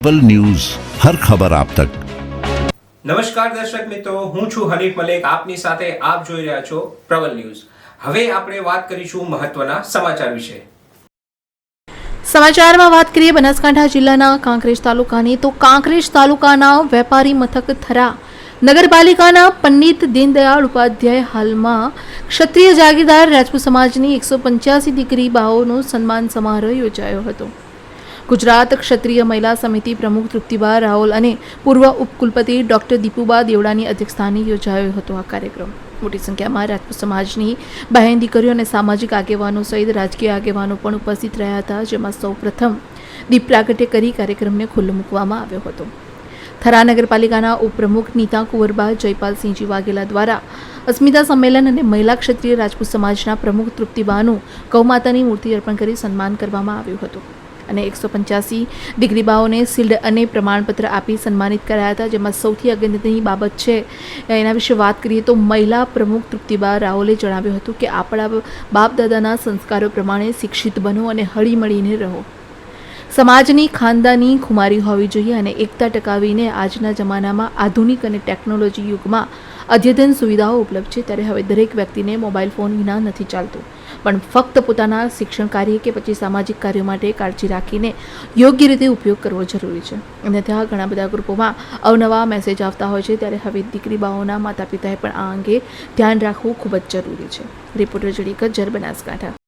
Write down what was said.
Cable news હર ખબર આપ તક નમસ્કાર દર્શક મિત્રો હું છું હરીફ મલેક. આપની સાથે આપ જોઈ રહ્યા છો પ્રબલ ન્યૂઝ. હવે આપણે વાત કરીશું મહત્વના સમાચાર વિશે. સમાચારમાં વાત કરીએ બનાસકાંઠા જિલ્લાના કાંકરેજ તાલુકાની તો કાંકરેજ તાલુકાના વેપારી મથક થરા નગરપાલિકાના પંડિત દીનદયાળ ઉપાધ્યાય હાલમાં ક્ષત્રિય જાગીરદાર રાજપૂત સમાજની એકસો પંચ્યાસી દીકરી બાઓનો સન્માન સમારોહ યોજાયો હતો. ગુજરાત ક્ષત્રિય મહિલા સમિતિ પ્રમુખ તૃપ્તિબા રાહુલ અને પૂર્વ ઉપકુલપતિ ડોક્ટર દીપુબા દેવડાની અધ્યક્ષસ્થાને યોજાયો હતો આ કાર્યક્રમ. મોટી સંખ્યામાં રાજપૂત સમાજની બહેન દીકરીઓ અને સામાજિક આગેવાનો સહિત રાજકીય આગેવાનો પણ ઉપસ્થિત રહ્યા હતા, જેમાં સૌ પ્રથમ દીપ પ્રાગટ્ય કરી કાર્યક્રમને ખુલ્લો મૂકવામાં આવ્યો હતો. થરા નગરપાલિકાના ઉપપ્રમુખ નીતા કુંવરબા જયપાલસિંહજી વાઘેલા દ્વારા અસ્મિતા સંમેલન અને મહિલા ક્ષત્રિય રાજપૂત સમાજના પ્રમુખ તૃપ્તિબાનું ગૌમાતાની મૂર્તિ અર્પણ કરી સન્માન કરવામાં આવ્યું હતું. અને એકસો પંચ્યાસી દીકરીબાઓને શિલ્ડ અને પ્રમાણપત્ર આપી સન્માનિત કરાયા હતા, જેમાં સૌથી અગત્યની બાબત છે. એના વિશે વાત કરીએ તો મહિલા પ્રમુખ તૃપ્તિબા રાઓલે જણાવ્યું હતું કે, આપણા બાપ દાદાના સંસ્કારો પ્રમાણે શિક્ષિત બનો અને હળીમળીને રહો. સમાજની ખાનદાની ખુમારી હોવી જોઈએ અને એકતા ટકાવીને આજના જમાનામાં આધુનિક અને ટેકનોલોજી યુગમાં અદ્યતન સુવિધાઓ ઉપલબ્ધ છે. ત્યારે હવે દરેક વ્યક્તિને મોબાઈલ ફોન વિના નથી ચાલતું. પણ ફક્ત પોતાના શિક્ષણ કાર્ય કે પછી સામાજિક કાર્યો માટે કાળજી રાખીને યોગ્ય રીતે ઉપયોગ કરવો જરૂરી છે. અને ત્યાં ઘણા બધા ગ્રુપોમાં અવનવા મેસેજ આવતા હોય છે. ત્યારે હવે દીકરી બાઓના માતા પિતાએ પણ આ અંગે ધ્યાન રાખવું ખૂબ જ જરૂરી છે. રિપોર્ટર જડી કજ્જર બનાસકાંઠા.